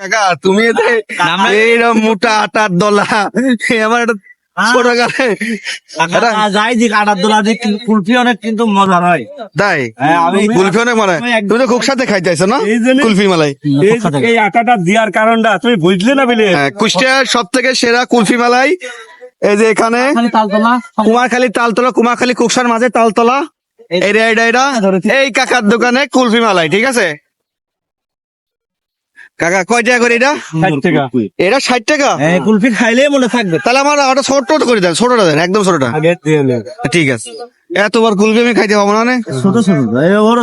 কাকা তুমি এইরকম মোটা আটার দলা আমার একটা ছোট গালে। যাই দিক আটার দোলা কুলফি অনেক কিন্তু মজার হয়। তাই? হ্যাঁ, কুলফি অনেক মানে তুমি তো খুব সাথে খাইতেছো না? কুলফি মালাই। এই এই আটাটা দেওয়ার কারণটা তুমি বুঝলে না বলে? হ্যাঁ, কুষ্টিয়ার সব থেকে সেরা কুলফি মালাই এই যে এখানে খালি তালতলা কুমারখালী তালতলা কুমারখালী কুকসার মাঝে তালতলা। এটা এই কাকার দোকানে কুলফি মালাই ঠিক আছে? কাকা কয় টাকা করে এটা? টাকা। এটা ষাট টাকা? এই কুলফি খাইলে মনে থাকবে। তাহলে আমার ওটা ছোট করে দেন ছোটটা দেন একদম ছোটটা। আগে দিয়ে নে। ঠিক আছে। এতবার কুলফি আমি খাইতে পাবো না ছোট ছোট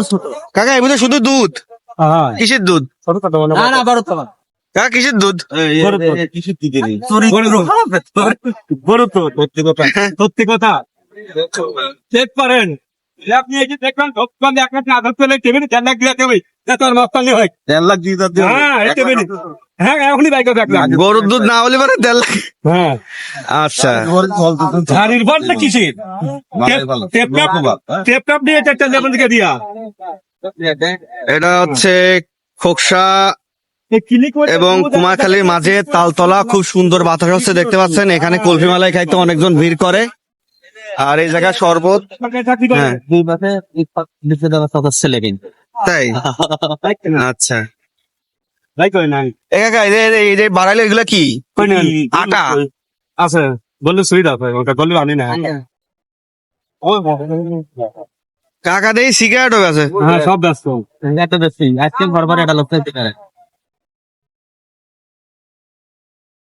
ছোট। কাকা মধ্যে শুধু দুধ? হ্যাঁ, কিসের দুধ? ছোট ছোট মানে না না বড় তো কাকা কিসের দুধ। চরিত্র। তো সত্যি কথা। সত্যি কথা। চেক করেন। যে আপনি এই যে দেখবেন দোকানে আধার পেলে টেবিলে চার লাখ দিয়ে হয় দেড় লাখ হ্যাঁ এই টেবিলে হ্যাঁ এখনই বাইকে এক লাখ গরুর দুধ না হলে পারে দেড় লাখ। হ্যাঁ। আচ্ছা। ঝাড়ির বাটটা কিসের? টেপ টাপ টেপ দিয়ে চারটা লেবন দিকে দিয়া। এটা হচ্ছে খোকসা এবং কুমারখালীর মাঝে তালতলা খুব সুন্দর বাতাস হচ্ছে দেখতে পাচ্ছেন। এখানে কুলফি মালাই খাইতে অনেকজন ভিড় করে। আর এই জায়গায় শরবত। তাই? আচ্ছা। বাড়াইলে এগুলো কি? কই আটা। আছে বললে সুবিধা আনি না। কাকা দেই সিগারেটও আছে। হ্যাঁ সব ব্যস্ত। একটা বেশি। আজকে ঘর বাড়ি একটা লোক পারে।